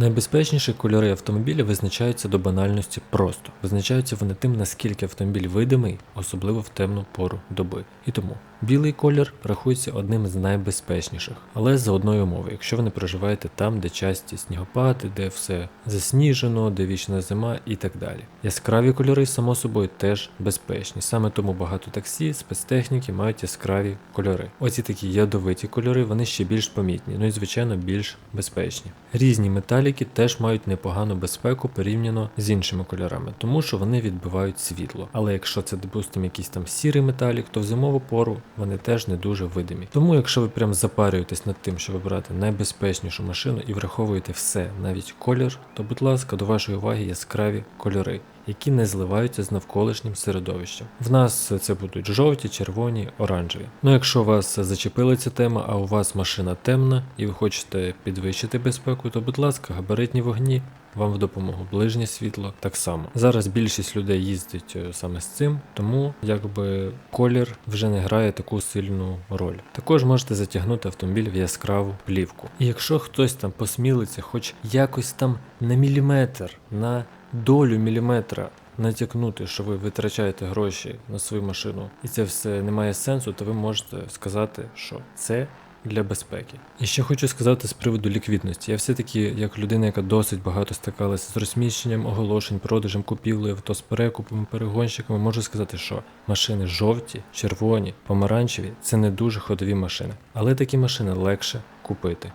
Найбезпечніші кольори автомобіля визначаються до банальності просто. Визначаються вони тим, наскільки автомобіль видимий, особливо в темну пору доби. І тому білий колір рахується одним з найбезпечніших, але за одною умовою, якщо ви не проживаєте там, де часті снігопади, де все засніжено, де вічна зима і так далі. Яскраві кольори, само собою, теж безпечні. Саме тому багато таксі, спецтехніки мають яскраві кольори. Оці такі ядовиті кольори, вони ще більш помітні, ну і звичайно більш безпечні. Різні металіки теж мають непогану безпеку порівняно з іншими кольорами, тому що вони відбивають світло. Але якщо це, допустимо, якийсь там сірий металік, то в зимову пору вони теж не дуже видимі. Тому, якщо ви прям запарюєтесь над тим, щоб обрати найбезпечнішу машину і враховуєте все, навіть колір, то будь ласка, до вашої уваги яскраві кольори. Які не зливаються з навколишнім середовищем. В нас це будуть жовті, червоні, оранжеві. Ну якщо вас зачепила ця тема, а у вас машина темна і ви хочете підвищити безпеку, то будь ласка, габаритні вогні вам в допомогу. Ближнє світло так само. Зараз більшість людей їздить е, саме з цим, тому якби колір вже не грає таку сильну роль. Також можете затягнути автомобіль в яскраву плівку. І якщо хтось там посмілиться, хоч якось там на міліметр, на долю міліметра натякнути, що ви витрачаєте гроші на свою машину, і це все не має сенсу, то ви можете сказати, що це для безпеки. І ще хочу сказати з приводу ліквідності. Я все-таки, як людина, яка досить багато стикалася з розміщенням, оголошень, продажем, купівлею авто з перекупами, перегонщиками, можу сказати, що машини жовті, червоні, помаранчеві це не дуже ходові машини. Але такі машини легше купити.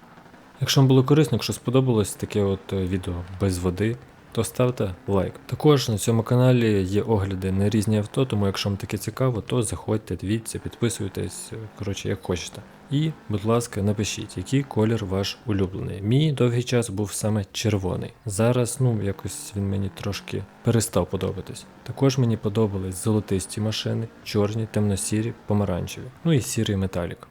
Якщо вам було корисно, якщо сподобалось таке от е, відео без води, то ставте лайк. Також на цьому каналі є огляди на різні авто, тому якщо вам таке цікаво, то заходьте, дивіться, підписуйтесь, коротше, як хочете. І, будь ласка, напишіть, який колір ваш улюблений. Мій довгий час був саме червоний. Зараз, ну, якось він мені трошки перестав подобатись. Також мені подобались золотисті машини, чорні, темно-сірі, помаранчеві, ну і сірий металік.